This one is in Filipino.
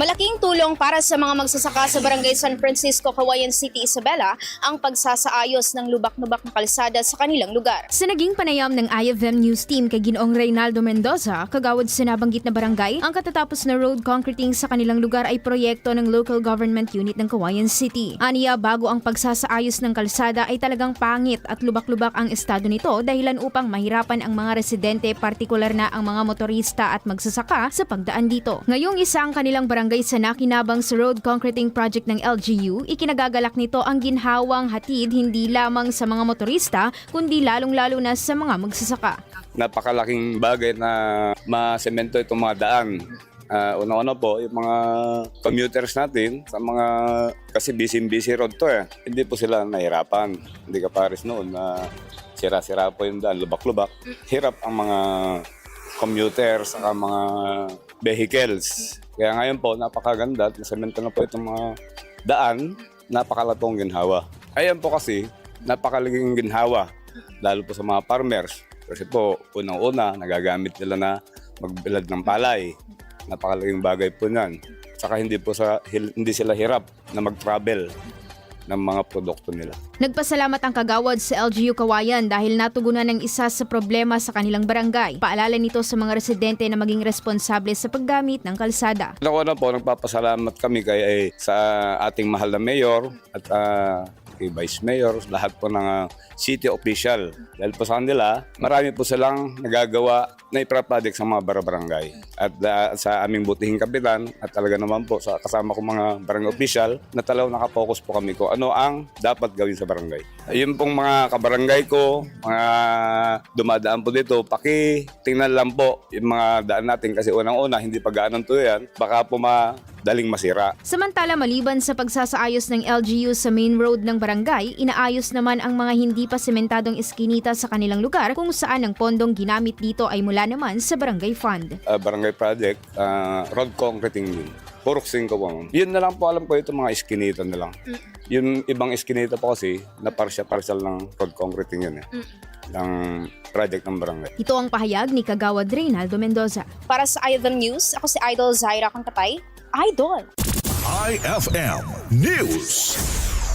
Malaking tulong para sa mga magsasaka sa Barangay San Francisco, Cagayan City, Isabela ang pagsasaayos ng lubak-lubak na kalsada sa kanilang lugar. Sa naging panayam ng IFM News Team kay Ginoong Reynaldo Mendoza, kagawad sa nabanggit na barangay, ang katatapos na road concreting sa kanilang lugar ay proyekto ng local government unit ng Cagayan City. Aniya, bago ang pagsasaayos ng kalsada ay talagang pangit at lubak-lubak ang estado nito dahilan upang mahirapan ang mga residente, partikular na ang mga motorista at magsasaka sa pagdaan dito. Ngayong isa ang kanilang barangay sa nakinabang sa road concreting project ng LGU, ikinagagalak nito ang ginhawang hatid hindi lamang sa mga motorista kundi lalong-lalo na sa mga magsasaka. napakalaking bagay na masemento itong mga daan. Ah, Una-una po, yung mga commuters natin, sa mga, kasi busy-busy road to eh, hindi po sila nahirapan. Hindi ka pares noon na sira-sira po yung daan, lubak-lubak. Hirap ang mga commuters, saka mga vehicles. Kaya ngayon po, napakaganda at nasemento na po itong mga daan, napakalatong ginhawa. Ayan po kasi, napakalaking ginhawa, lalo po sa mga farmers. Kasi po, unang-una, nagagamit nila na magbilad ng palay. Napakalaking bagay po niyan. Saka hindi po sa, hindi sila hirap na mag-travel ng mga produkto nila. Nagpasalamat ang kagawad sa LGU Kawayan dahil natugunan ng isa sa problema sa kanilang barangay. Paalala nito sa mga residente na maging responsable sa paggamit ng kalsada. Ako na po, nagpapasalamat kami kay eh, sa ating mahal na mayor at ah, kay vice mayor, lahat po ng ah, city official. Dahil po sa kanila, marami po silang nagagawa na ipraproject sa mga barabarangay. At ah, sa aming butihing kapitan, at talaga naman po sa kasama ko mga barangay official, na talagang nakapokus po kami ko ano ang dapat gawin sa barangay. Yun pong mga kabarangay ko, mga dumadaan po dito, paki tingnan lang po yung mga daan natin kasi unang-una hindi pa gaanong to yan, baka po madaling masira. Samantala maliban sa pagsasaayos ng LGU sa main road ng barangay, inaayos naman ang mga hindi pa sementadong eskinita sa kanilang lugar kung saan ang pondong ginamit dito ay mula naman sa barangay fund. Uh, barangay project, uh, road concreting din. Purok 5 po. ma'am. Yun na lang po alam ko ito mga iskinita na lang. Yung ibang iskinita po kasi na parsya-parsal ng road concreting yun eh. Ng project ng barangay. Ito ang pahayag ni Kagawad Reynaldo Mendoza. Para sa IFM News, ako si Idol Zaira Kangkatay. Idol! IFM News.